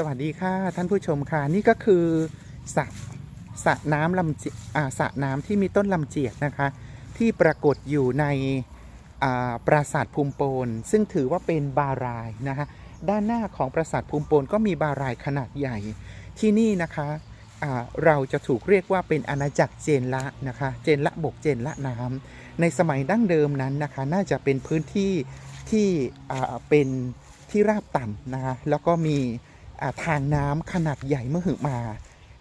สวัสดีค่ะท่านผู้ชมค่ะนี่ก็คือสระสระน้ำลำเจีอ่าสระน้ำที่มีต้นลำเจียกนะคะ ที่ปรากฏอยู่ในอ่าปราสาทภูมิโปนซึ่งถือว่าเป็นบารายนะคะด้านหน้าของปราสาทภูมิโปนก็มีบารายขนาดใหญ่ ที่นี่นะคะอ่าเราจะถูกเรียกว่าเป็นอาณาจักรเจนละนะคะเจนละบกเจนละน้ำในสมัยดั้งเดิมนั้นนะคะ น่าจะเป็นพื้นที่ที่อ่าเป็นที่ราบต่ำนะคะแล้วก็มี ทางน้ำขนาดใหญ่เมื่อหึมา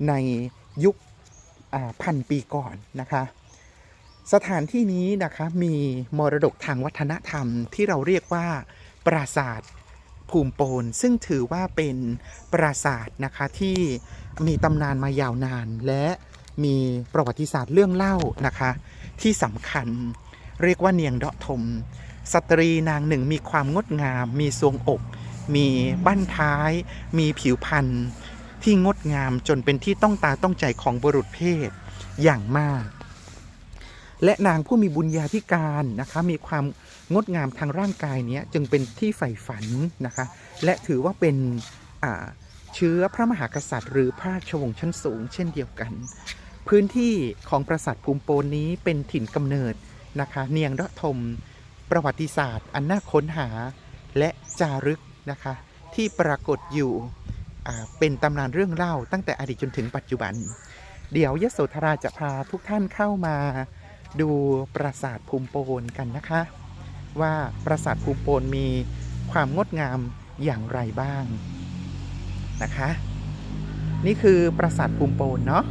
ในยุคพันปีก่อนนะคะ สถานที่นี้นะคะมีมรดกทางวัฒนธรรมที่เราเรียกว่าปราสาทภูมิโปน ซึ่งถือว่าเป็นปราสาทนะคะที่มีตำนานมายาวนาน และมีประวัติศาสตร์เรื่องเล่านะคะ ที่สำคัญเรียกว่าเนียงเดาะทม สตรีนางหนึ่งมีความงดงาม มีทรวงอก มีบั้นท้าย มีผิวพรรณที่งดงามจนเป็นที่ต้องตาต้องใจของบุรุษเพศอย่างมาก และนางผู้มีบุญญาธิการนะคะ มีความงดงามทางร่างกายนี้จึงเป็นที่ใฝ่ฝันนะคะ และถือว่าเป็นเชื้อพระมหากษัตริย์ หรือพระราชวงศ์ชั้นสูง เช่นเดียวกัน พื้นที่ของปราสาทภูมิโปนนี้เป็นถิ่นกำเนิดนะคะ เนียงระทม ประวัติศาสตร์ อันน่าค้นหาและจารึก นะคะ ที่ปรากฏอยู่เป็นตำนานเรื่องเล่าตั้งแต่อดีตจนถึงปัจจุบัน เดี๋ยวยโสธราจะพาทุกท่านเข้ามาดูปราสาทภูมิโปนกันนะคะ ว่าปราสาทภูมิโปนมีความงดงามอย่างไรบ้างนะคะ นี่คือปราสาทภูมิโปนเนาะ